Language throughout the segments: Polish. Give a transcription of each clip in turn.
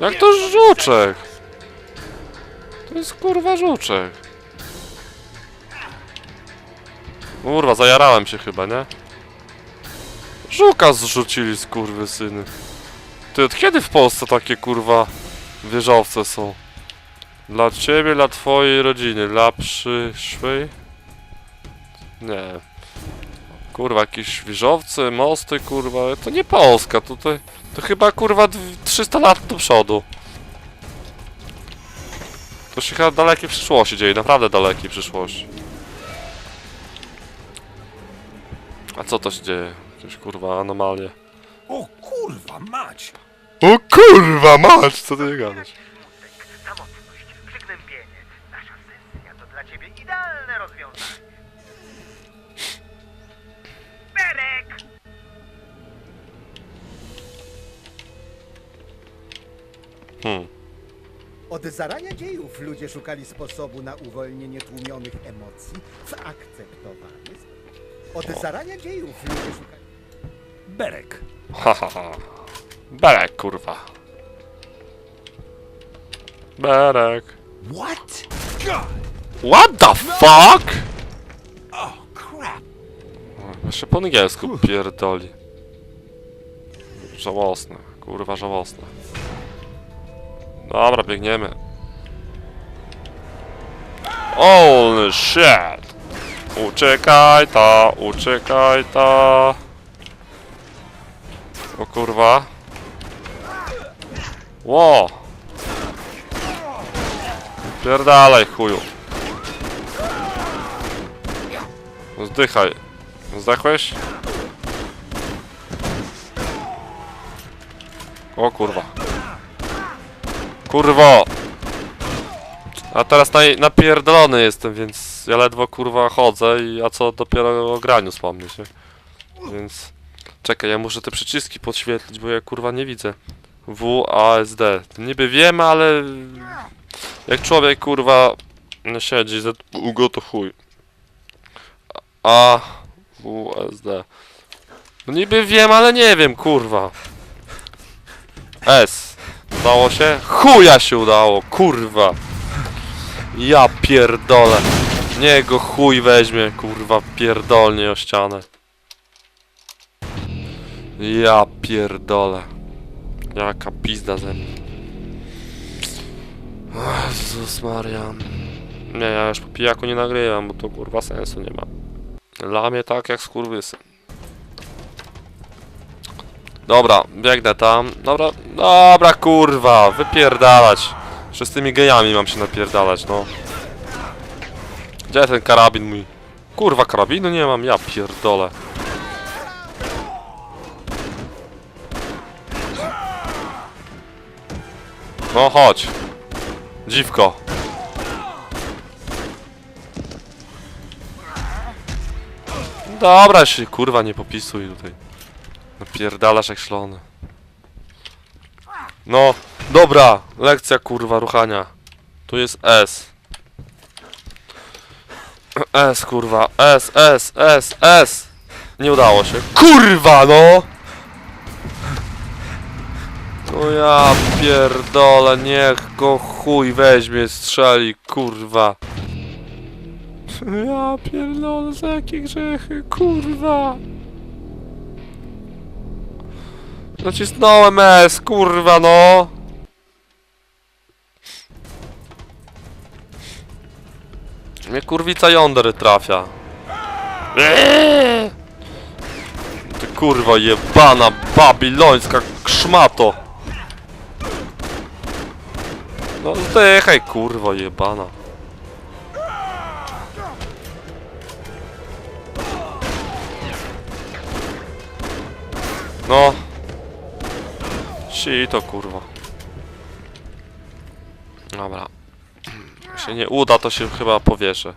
Jak to żuczek? To jest kurwa żuczek. Kurwa, zajarałem się chyba, nie? Żuka zrzucili skurwy syny. Ty od kiedy w Polsce takie kurwa wieżowce są? Dla ciebie, dla twojej rodziny, dla przyszłej? Nie. Kurwa, jakieś wieżowce, mosty, kurwa, to nie Polska, tutaj to chyba kurwa dw- 300 lat do przodu. To się chyba dalekiej przyszłości dzieje, naprawdę dalekiej przyszłości. A co to się dzieje? Jakieś kurwa anomalie. O kurwa mać! O kurwa mać, co ty gadasz? Hmm. Od zarania dziejów ludzie szukali sposobu na uwolnienie tłumionych emocji w akceptowany sposób. Od zarania dziejów ludzie szukali... Berek. Ha ha ha. Berek kurwa. Berek. What? God! What the fuck? Oh crap! Jeszcze po angielsku pierdoli. Żałosne, kurwa żałosne. Dobra, biegniemy. Holy shit! Uciekaj ta, uciekaj ta. O kurwa. Ło! Pierdalaj chuju. Zdychaj. Zdechłeś? O kurwa. Kurwo! A teraz naj, napierdolony jestem, więc ja ledwo kurwa chodzę i a co dopiero o graniu wspomnieć, nie? Więc... Czekaj, ja muszę te przyciski podświetlić, bo ja kurwa nie widzę. W, A, S, D. Niby wiem, ale... Jak człowiek kurwa siedzi za długo to chuj. A, W, S, D. No niby wiem, ale nie wiem, kurwa. S. Udało się? Chuja się udało, kurwa. Ja pierdolę. Niego chuj weźmie, kurwa, pierdolnie o ścianę. Ja pierdolę. Jaka pizda ze mnie. Jezus Maria. Nie, ja już po pijaku nie nagrywam, bo to kurwa sensu nie ma. Dla mnie tak jak skurwysy. Dobra, biegnę tam. Dobra, dobra kurwa, wypierdalać. Jeszcze z tymi gejami mam się napierdalać, no. Gdzie ten karabin mój? Kurwa, karabinu nie mam, ja pierdolę. No chodź. Dziwko. Dobra, się kurwa nie popisuj tutaj. Napierdalasz jak szlony. No, dobra, lekcja kurwa ruchania. Tu jest S. S kurwa, S, S, S, S. Nie udało się. Kurwa no! No ja pierdolę, niech go chuj weźmie, strzeli, kurwa. Ja pierdolę, za jakie grzechy, kurwa. Nacisnąłem S, kurwa no. Mnie kurwica jąder trafia. Ty kurwa jebana babilońska krzmato. No zdychaj kurwa jebana. No. Si to kurwa. Dobra. Jak się nie uda, to się chyba powieszę.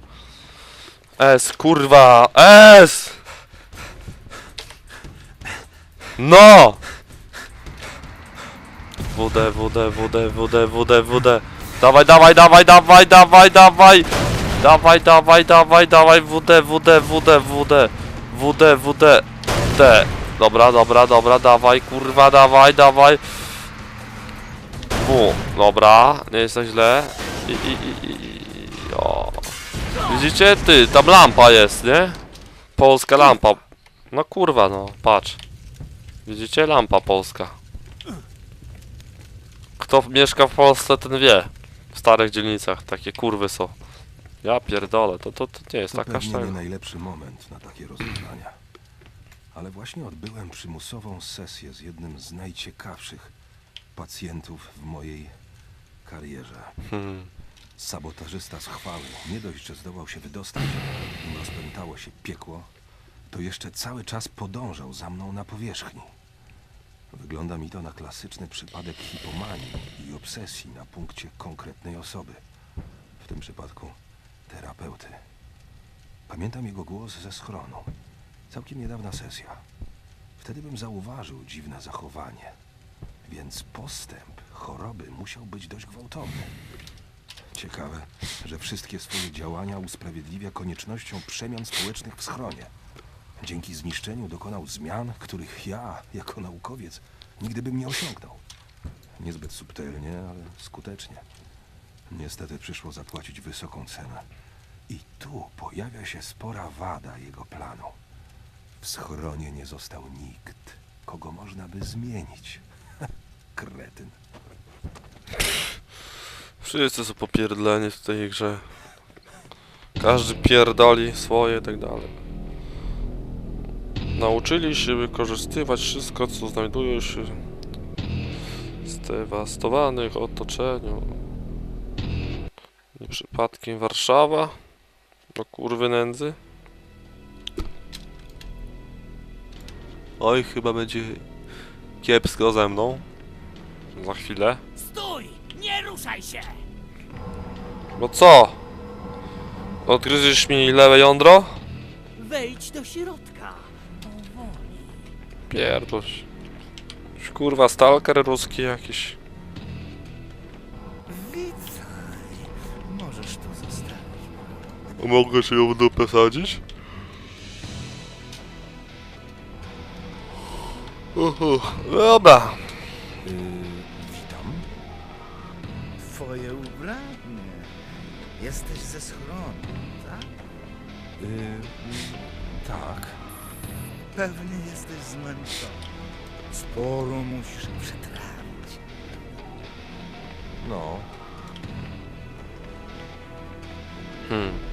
S, kurwa! S! No! WD, WD, WD, WD, WD, WD. Dawaj, dawaj, dawaj, dawaj, dawaj, dawaj! Dawaj, dawaj, dawaj, dawaj, WD, WD, WD, WD. WD, WD, D. Dobra, dobra, dobra, dawaj, kurwa, dawaj, dawaj. Bu, dobra, nie jest tak źle. I, i, i, i, o. Widzicie? Ty, tam lampa jest, nie? Polska lampa. No kurwa, no, patrz. Widzicie? Lampa polska. Kto mieszka w Polsce, ten wie. W starych dzielnicach takie kurwy są. Ja pierdolę, to, to, to nie jest To taka pewnie nie sztanga. najlepszy moment na takie rozwiązania. Ale właśnie odbyłem przymusową sesję z jednym z najciekawszych pacjentów w mojej karierze. Hmm. Sabotażysta z chwały nie dość, że zdołał się wydostać, nim rozpętało się piekło, to jeszcze cały czas podążał za mną na powierzchni. Wygląda mi to na klasyczny przypadek hipomanii i obsesji na punkcie konkretnej osoby. W tym przypadku terapeuty. Pamiętam jego głos ze schronu. Całkiem niedawna sesja. Wtedy bym zauważył dziwne zachowanie. Więc postęp choroby musiał być dość gwałtowny. Ciekawe, że wszystkie swoje działania usprawiedliwia koniecznością przemian społecznych w schronie. Dzięki zniszczeniu dokonał zmian, których ja, jako naukowiec, nigdy bym nie osiągnął. Niezbyt subtelnie, ale skutecznie. Niestety przyszło zapłacić wysoką cenę. I tu pojawia się spora wada jego planu. W schronie nie został nikt, kogo można by zmienić. Kretyn. Wszyscy są popierdleni w tej grze. Każdy pierdoli swoje i tak dalej. Nauczyli się wykorzystywać wszystko, co znajduje się zdewastowanych otoczeniu. Nie przypadkiem Warszawa? Do kurwy nędzy? Oj, chyba będzie kiepsko ze mną. Za chwilę. Stój! Nie ruszaj się! Bo co? Odgryziesz mi lewe jądro? Wejdź do środka. Powoli. Pierdłoś. Już Kurwa, stalker ruski jakiś. Witaj. Możesz to zostawić. Mogę się ją w dupę sadzić? Uhu, dobra. Yy, witam. Twoje ubranie. Jesteś ze schronu, tak? Yy, tak. Pewnie jesteś zmęczony. Sporo musisz przetrawić. No, Hmm.